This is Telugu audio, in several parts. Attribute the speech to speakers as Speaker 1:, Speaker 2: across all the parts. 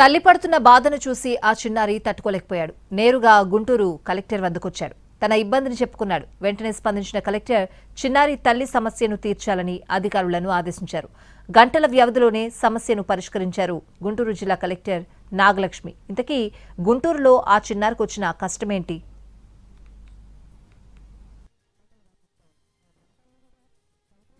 Speaker 1: తల్లి పడుతున్న బాధను చూసి ఆ చిన్నారి తట్టుకోలేకపోయాడు. నేరుగా గుంటూరు కలెక్టర్ వద్దకొచ్చాడు తన ఇబ్బందిని చెప్పుకున్నాడు. వెంటనే స్పందించిన కలెక్టర్ చిన్నారి తల్లి సమస్యను తీర్చాలని అధికారులను ఆదేశించారు. గంటల వ్యవధిలోనే సమస్యను పరిష్కరించారు గుంటూరు జిల్లా కలెక్టర్ నాగలక్ష్మి. ఇంతకీ గుంటూరులో ఆ చిన్నారికి వచ్చిన కష్టమేంటి?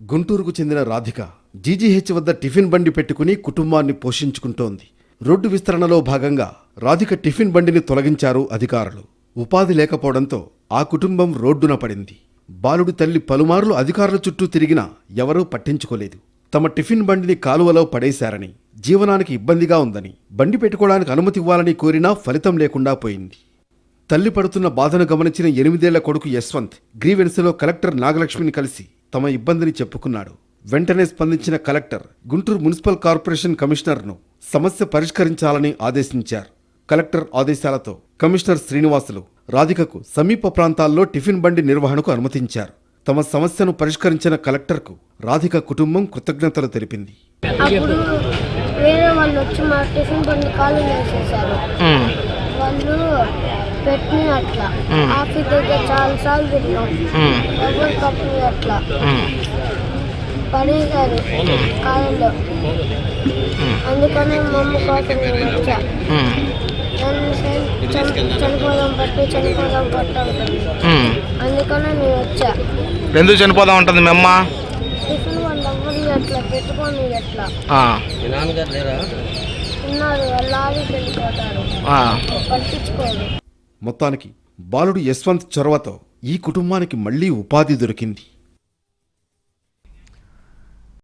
Speaker 2: గుంటూరుకు చెందిన రాధిక జీజీహెచ్ వద్ద టిఫిన్ బండి పెట్టుకుని కుటుంబాన్ని పోషించుకుంటోంది. రోడ్డు విస్తరణలో భాగంగా రాధిక టిఫిన్ బండిని తొలగించారు అధికారులు. ఉపాధి లేకపోవడంతో ఆ కుటుంబం రోడ్డున పడింది. బాలుడి తల్లి పలుమార్లు అధికారుల చుట్టూ తిరిగినా ఎవరూ పట్టించుకోలేదు. తమ టిఫిన్ బండిని కాలువలో పడేశారని జీవనానికి ఇబ్బందిగా ఉందని బండి పెట్టుకోవడానికి అనుమతి ఇవ్వాలని కోరినా ఫలితం లేకుండా పోయింది. తల్లి పడుతున్న బాధను గమనించిన ఎనిమిదేళ్ళ కొడుకు యశ్వంత్ గ్రీవెన్స్లో కలెక్టర్ నాగలక్ష్మిని కలిసి తమ ఇబ్బందిని చెప్పుకున్నాడు. వెంటనే స్పందించిన కలెక్టర్ గుంటూరు మున్సిపల్ కార్పొరేషన్ కమిషనర్ను సమస్య పరిష్కరించాలని ఆదేశించారు. కలెక్టర్ ఆదేశాలతో కమిషనర్ శ్రీనివాసులు రాధికకు సమీప ప్రాంతాల్లో టిఫిన్ బండి నిర్వహణకు అనుమతించారు. తమ సమస్యను పరిష్కరించిన కలెక్టర్కు రాధిక కుటుంబం కృతజ్ఞతలు తెలిపింది.
Speaker 3: అప్పుడు వేరే వాళ్ళు వచ్చి మా టిఫిన్ బండి కాలు వేసేసారు వాళ్ళు పెట్టిన అట్లా. ఆఫీస్ దగ్గర చాలా సార్లు తిన్నాం ఎవరు కప్పు అట్లా పడేశారు కాలంలో. అందుకనే మా అమ్మ కోసం నేను వచ్చా. చనిపోదాం పట్టి చనిపోదాం పట్టాలి అందుకనే నేను వచ్చా.
Speaker 4: ఎందుకు చనిపోదాం ఉంటుంది మీ అమ్మ?
Speaker 3: టిఫిన్ ఎట్లా? పెట్టుకొని ఎట్లా? ఉన్నారు. పట్టించుకోరు.
Speaker 2: మొత్తానికి బాలుడు యశ్వంత్ చొరవతో ఈ కుటుంబానికి మళ్ళీ ఉపాధి దొరికింది.